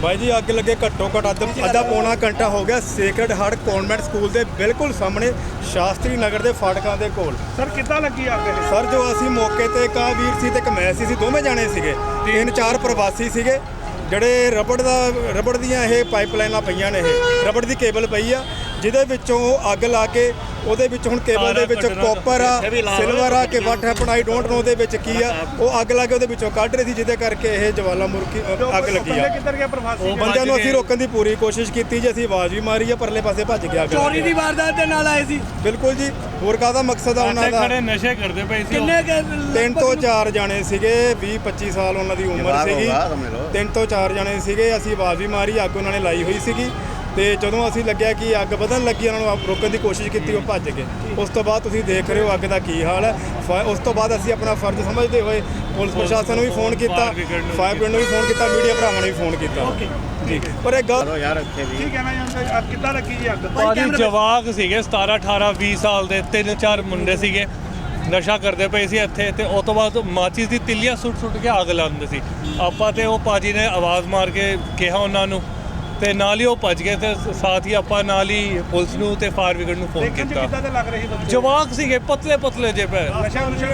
ਬਾਈ ਜੀ ਅੱਗ ਲੱਗੇ ਘੱਟੋ ਘੱਟ ਅੱਧ- ਅੱਧਾ ਪੌਣਾ। ਘੰਟਾ ਹੋ ਗਿਆ ਸੇਕਰਡ ਹਾਰਟ ਕਨਵੈਂਟ ਸਕੂਲ ਦੇ ਬਿਲਕੁਲ ਸਾਹਮਣੇ ਸ਼ਾਸਤਰੀ ਨਗਰ ਦੇ ਫਾਟਕਾਂ ਦੇ ਕੋਲ। ਸਰ ਕਿੱਦਾਂ ਲੱਗੀ ਅੱਗ ਇਹ? ਸਰ ਜੋ ਅਸੀਂ ਮੌਕੇ ਤੇ ਆਹ ਵੀਰ ਸੀ ਤੇ ਇੱਕ ਮੈਂ ਸੀ ਅਸੀਂ ਦੋਵੇਂ ਜਾਣੇ ਸੀਗੇ। ਤਿੰਨ ਚਾਰ ਪ੍ਰਵਾਸੀ ਸੀਗੇ। ਜਿਹੜੇ ਰਬੜ ਦਾ ਰਬੜ ਦੀਆਂ ਇਹ ਪਾਈਪਲਾਈਨਾਂ ਪਈਆਂ ਨੇ ਇਹ। ਰਬੜ ਦੀ ਕੇਬਲ ਪਈ ਆ। ਜਿਹਦੇ ਵਿੱਚੋਂ ਅੱਗ ਲਾ ਕੇ ਉਹਦੇ ਵਿੱਚ ਹੁਣ ਕੇਬਲ ਦੇ ਵਿੱਚ ਕਾਪਰ ਆ ਸਿਲਵਰ ਆ ਕਿ what happen I don't know ਦੇ ਵਿੱਚ ਕੀ ਆ। ਉਹ ਅੱਗ ਲਾ ਕੇ ਉਹਦੇ ਵਿੱਚੋਂ ਕੱਢ ਰਹੇ ਸੀ ਜਿਹਦੇ ਕਰਕੇ ਇਹ ਜਵਾਲਾ ਮੁਰਕੀ ਅੱਗ ਲੱਗੀ ਬੰਦੇ ਆ ਕਿੱਧਰ ਪ੍ਰਵਾਸੀ? ਬੰਦਿਆਂ ਨੂੰ ਅਸੀਂ ਰੋਕਣ ਦੀ ਪੂਰੀ ਕੋਸ਼ਿਸ਼ ਕੀਤੀ ਜੀ ਅਸੀਂ ਆਵਾਜ਼ ਵੀ ਮਾਰੀ ਆ ਪਰਲੇ ਪਾਸੇ ਭੱਜ ਗਿਆ ਚੋਰੀ ਦੀ ਵਾਰਦਾਤ ਦੇ ਨਾਲ ਆਏ ਸੀ। ਬਿਲਕੁਲ ਜੀ ਹੋਰ ਕਾਹਦਾ ਮਕਸਦ ਆ ਉਹਨਾਂ ਦਾ? ਖੜੇ ਨਸ਼ੇ ਕਰਦੇ ਪਏ ਸੀ। ਕਿੰਨੇ ਕੁ ਤਿੰਨ ਤੋਂ ਚਾਰ ਜਾਣੇ ਸੀਗੇ 20 25 ਸਾਲ ਉਹਨਾਂ ਦੀ ਉਮਰ ਸੀਗੀ। ਤਿੰਨ ਤੋਂ ਚਾਰ ਜਾਣੇ ਸੀਗੇ ਅਸੀਂ ਆਵਾਜ਼ ਵੀ ਮਾਰੀ ਅੱਗ ਉਹਨਾਂ ਨੇ ਲਾਈ ਹੋਈ ਸੀਗੀ। ਤੇ ਜਦੋਂ ਅਸੀਂ ਲੱਗਿਆ ਕਿ ਅੱਗ ਵਧਣ ਲੱਗੀ ਉਹਨਾਂ ਨੂੰ ਆਪ ਰੋਕਣ ਦੀ ਕੋਸ਼ਿਸ਼ ਕੀਤੀ ਉਹ ਭੱਜ ਗਏ। ਉਸ ਤੋਂ ਬਾਅਦ ਤੁਸੀਂ ਦੇਖ ਰਹੇ ਹੋ ਅੱਗ ਦਾ ਕੀ ਹਾਲ ਹੈ। ਫਾ- ਉਸ ਤੋਂ ਬਾਅਦ ਅਸੀਂ ਆਪਣਾ ਫਰਜ਼ ਸਮਝਦੇ ਹੋਏ ਪੁਲਿਸ ਪ੍ਰਸ਼ਾਸਨ ਨੂੰ ਵੀ ਫੋਨ ਕੀਤਾ ਫਾਇਰ ਬ੍ਰਿਗੇਡ ਨੂੰ ਵੀ ਫੋਨ ਕੀਤਾ ਮੀਡੀਆ ਭਰਾਵਾਂ ਨੂੰ ਵੀ ਫੋਨ ਕੀਤਾ। ਜੀ। ਪਰ ਇਹ ਗੱਲ ਚਲੋ ਯਾਰ ਇੱਥੇ ਵੀ। ਕੀ ਕਹਿਣਾ ਚਾਹੁੰਦੇ ਅੱਗ ਕਿੱਦਾਂ ਲੱਗੀ ਜੀ ਅੱਗ? ਭਾਜੀ ਜਵਾਕ ਸੀਗੇ 17 18 20 ਸਾਲ ਦੇ ਤਿੰਨ ਚਾਰ ਮੁੰਡੇ ਸੀਗੇ। ਨਸ਼ਾ ਕਰਦੇ ਪਏ ਸੀ ਇੱਥੇ ਤੇ ਉਸ ਤੋਂ ਬਾਅਦ ਮਾਚਿਸ ਦੀ ਤਿੱਲੀਆਂ ਸੁੱਟ ਸੁੱਟ ਕੇ ਅੱਗ ਲਾਉਂਦੇ ਸੀ। ਆਪਾਂ ਤੇ ਉਹ ਭਾਜੀ ਨੇ ਆਵਾਜ਼ ਮਾਰ ਕੇ ਕਿਹਾ ਉਹਨਾਂ ਨੂੰ ਤੇ ਨਾਲ ਹੀ ਉਹ ਭੱਜ ਗਏ ਤੇ ਸਾਥ ਹੀ ਆਪਾਂ ਨਾਲ ਹੀ ਪੁਲਿਸ ਨੂੰ ਤੇ ਫਾਇਰ ਬ੍ਰਿਗੇਡ ਨੂੰ ਫੋਨ ਦੇਖਣ ਚ ਕੀਤਾ। ਕਿੱਦਾਂ ਦੇ ਲੱਗ ਰਹੀ ਬੰਦੇ ਜਵਾਕ ਸੀਗੇ ਪਤਲੇ ਪਤਲੇ ਜੇ ਪੈ ਨਸ਼ਾ ਨੁਸ਼ਾ